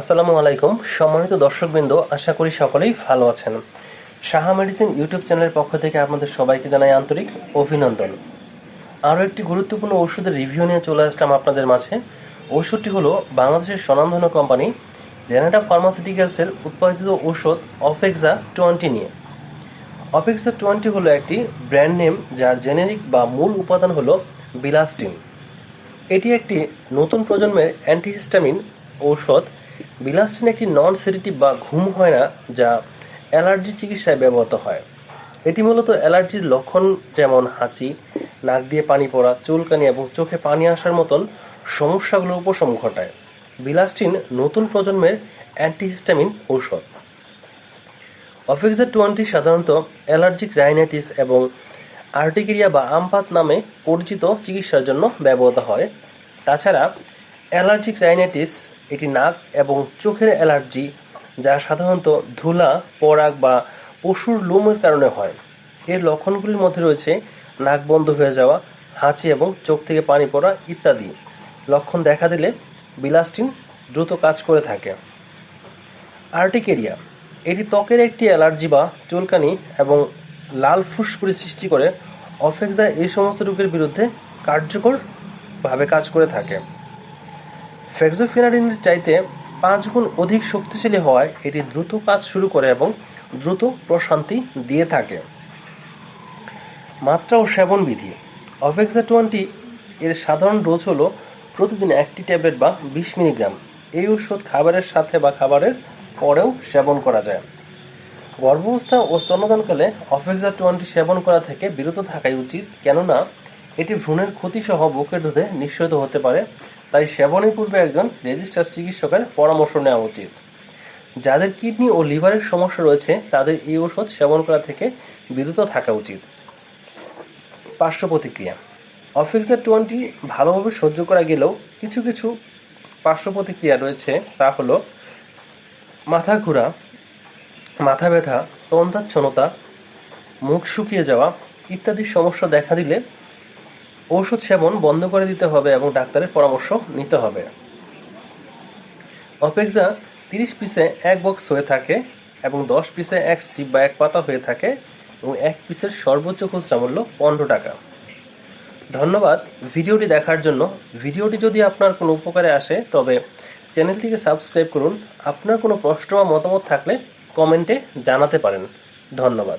আসসালামু আলাইকুম। সম্মানিত দর্শকবৃন্দ, আশা করি সকলেই ভালো আছেন। সাহা মেডিসিন ইউটিউব চ্যানেলের পক্ষ থেকে আপনাদের সবাইকে জানাই আন্তরিক অভিনন্দন। আরও একটি গুরুত্বপূর্ণ ওষুধের রিভিউ নিয়ে চলে আসলাম আপনাদের মাঝে। ওষুধটি হলো বাংলাদেশের স্বনামধন্য কোম্পানি রেনাটা ফার্মাসিউটিক্যালসের উৎপাদিত ঔষধ অফেক্সা টোয়েন্টি নিয়ে। অফেক্সা টোয়েন্টি হলো একটি ব্র্যান্ড নেম যার জেনেরিক বা মূল উপাদান হলো বিলাস্টিন। এটি একটি নতুন প্রজন্মের অ্যান্টিহিস্টামিন ঔষধ বিলাস্টিন একটি নন সেডেটিভ বা ঘুম হয় না, যা অ্যালার্জি চিকিৎসায় ব্যবহৃত হয়। এটি মূলত অ্যালার্জির লক্ষণ যেমন হাঁচি, নাক দিয়ে পানি পড়া, চুলকানি এবং চোখে পানি আসার মতন সমস্যাগুলোর উপশম ঘটায়। বিলাস্টিন নতুন প্রজন্মের অ্যান্টিহিস্টামিন ঔষধ। অফেক্সা টোয়েন্টি সাধারণত অ্যালার্জিক রাইনাইটিস এবং আর্টিকেরিয়া বা আমপাত নামে পরিচিত চিকিৎসার জন্য ব্যবহৃত হয়। তাছাড়া অ্যালার্জিক রাইনাইটিস এটি নাক এবং চোখের অ্যালার্জি, যা সাধারণত ধুলা, পরাগ বা পশুর লোমের কারণে হয়। এর লক্ষণগুলির মধ্যে রয়েছে নাক বন্ধ হয়ে যাওয়া, হাঁচি এবং চোখ থেকে পানি পড়া ইত্যাদি। লক্ষণ দেখা দিলে বিলাস্টিন দ্রুত কাজ করে থাকে। আর্টিকেরিয়া, এটি ত্বকের একটি অ্যালার্জি বা চুলকানি এবং লাল ফুসকুড়ি সৃষ্টি করে। অফেক্সা এই সমস্ত রোগের বিরুদ্ধে কার্যকরভাবে কাজ করে থাকে। ফেক্সোফেনাডিনের চাইতে পাঁচ গুণ অধিক শক্তিশালী হওয়ায় এটি দ্রুত কাজ শুরু করে এবং দ্রুত প্রশান্তি দিয়ে থাকে। মাত্রা ও সেবন বিধি। অফেক্সা টোয়েন্টি এর সাধারণ ডোজ হলো প্রতিদিন একটি ট্যাবলেট বা বিশ মিলিগ্রাম। এই ওষুধ খাবারের সাথে বা খাবারের পরেও সেবন করা যায়। গর্ভাবস্থা ও স্তন্যদানকালে অফেক্সা টোয়েন্টি সেবন করা থেকে বিরত থাকাই উচিত, কেননা এটি ভ্রূণের ক্ষতিসহ বুকের দুধে নিঃসরিত হতে পারে তাই সেবনের পূর্বে একজন রেজিস্টার চিকিৎসকের পরামর্শ নেওয়া উচিত। যাদের কিডনি ও লিভারের সমস্যা রয়েছে, তাদের এই ওষুধ সেবন করা থেকে বিরত থাকা উচিত। পার্শ্ব প্রতিক্রিয়া। অফেক্সা টোয়েন্টি ভালোভাবে সহ্য করা গেলেও কিছু কিছু পার্শ্ব প্রতিক্রিয়া রয়েছে, তা হলো মাথা ঘোরা, মাথা ব্যথা তন্দাচ্ছন্নতা মুখ শুকিয়ে যাওয়া ইত্যাদি সমস্যা দেখা দিলে ঔষধ সেবন বন্ধ করে দিতে হবে এবং ডাক্তারের পরামর্শ নিতে হবে। অপেক্সা তিরিশ পিসে এক বক্স হয়ে থাকে এবং দশ পিসে এক স্টিপ বা এক পাতা হয়ে থাকে এবং এক পিসের সর্বোচ্চ খুচরা মূল্য পনেরো টাকা। ধন্যবাদ ভিডিওটি দেখার জন্য। ভিডিওটি যদি আপনার কোনো উপকারে আসে, তবে চ্যানেলটিকে সাবস্ক্রাইব করুন। আপনার কোনো প্রশ্ন বা মতামত থাকলে কমেন্টে জানাতে পারেন। ধন্যবাদ।